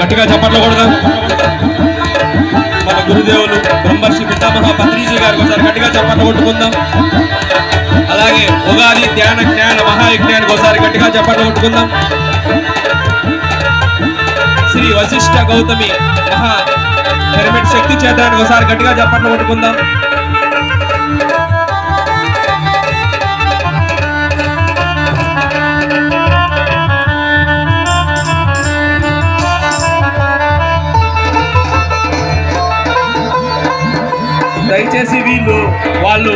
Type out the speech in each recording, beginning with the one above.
గట్టిగా చప్పట్లు కొడదాం? మన గురుదేవులు బ్రహ్మర్షి పితామహ పత్రిజీ గారికి ఒకసారి గట్టిగా చప్పట్లు కొట్టుకుందాం. అలాగే ఉగాది ధ్యాన జ్ఞాన మహాయజ్ఞానికి ఒకసారి గట్టిగా చప్పట్లు కొట్టుకుందాం. శ్రీ వశిష్ఠ గౌతమి మహా చేద్దానికి ఒకసారి గట్టిగా చప్పట్లు కొట్టుకుందాం దయచేసి వీళ్ళు వాళ్ళు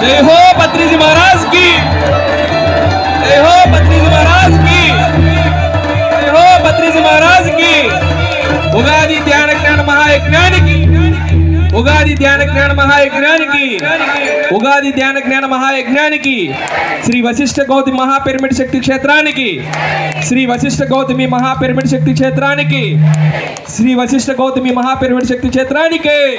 जय हो पत्री जी महाराज की। जय हो पत्री जी महाराज की। जय हो पत्री जी महाराज की। उगादी ध्यान ज्ञान महायज्ञान की। उगादी ध्यान ज्ञान महायज्ञान की। उगादी ध्यान ज्ञान महायज्ञान की। श्री वशिष्ठ गौतम महापिरमिड शक्ति क्षेत्रा की। श्री वशिष्ठ गौतमी महापिरमिड शक्ति మహాపిరమిడ్ की। श्री वशिष्ठ गौतमी महापिरमिड शक्ति శక్తి క్షేత్రానికి